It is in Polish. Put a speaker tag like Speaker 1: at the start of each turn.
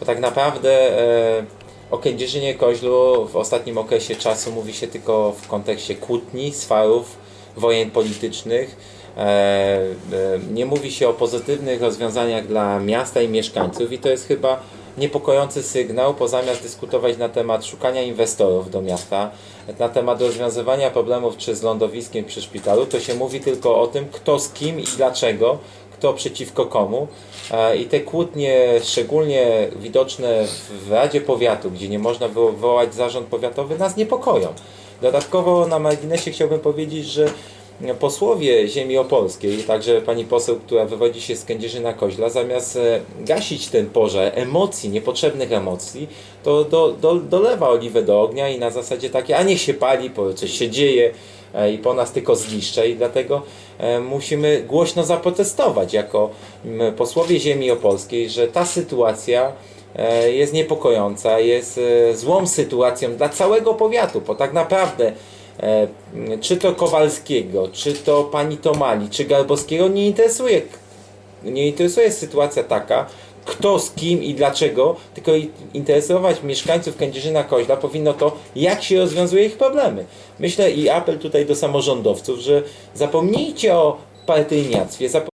Speaker 1: bo tak naprawdę e, o Kędzierzynie Koźlu w ostatnim okresie czasu mówi się tylko w kontekście kłótni, swarów, wojen politycznych. E, e, nie mówi się o pozytywnych rozwiązaniach dla miasta i mieszkańców i to jest chyba niepokojący sygnał, bo zamiast dyskutować na temat szukania inwestorów do miasta, na temat rozwiązywania problemów czy z lądowiskiem przy szpitalu, to się mówi tylko o tym, kto z kim i dlaczego, kto przeciwko komu. E, I te kłótnie, szczególnie widoczne w Radzie Powiatu, gdzie nie można wywołać zarząd powiatowy, nas niepokoją. Dodatkowo na marginesie chciałbym powiedzieć, że posłowie ziemi opolskiej, także pani poseł, która wywodzi się z Kędzierzyna Koźla, zamiast e, gasić ten pożar emocji, niepotrzebnych emocji, to do, do, dolewa oliwę do ognia i na zasadzie takie, a niech się pali, bo coś się dzieje i po nas tylko zniszcze i dlatego e, musimy głośno zaprotestować jako posłowie ziemi opolskiej, że ta sytuacja e, jest niepokojąca, jest e, złą sytuacją dla całego powiatu, bo tak naprawdę e, czy to Kowalskiego, czy to pani Tomali, czy Garbowskiego nie interesuje, nie interesuje sytuacja taka, kto z kim i dlaczego, tylko interesować mieszkańców Kędzierzyna Koźla powinno to, jak się rozwiązuje ich problemy. Myślę i apel tutaj do samorządowców, że zapomnijcie o partyjniactwie, zap-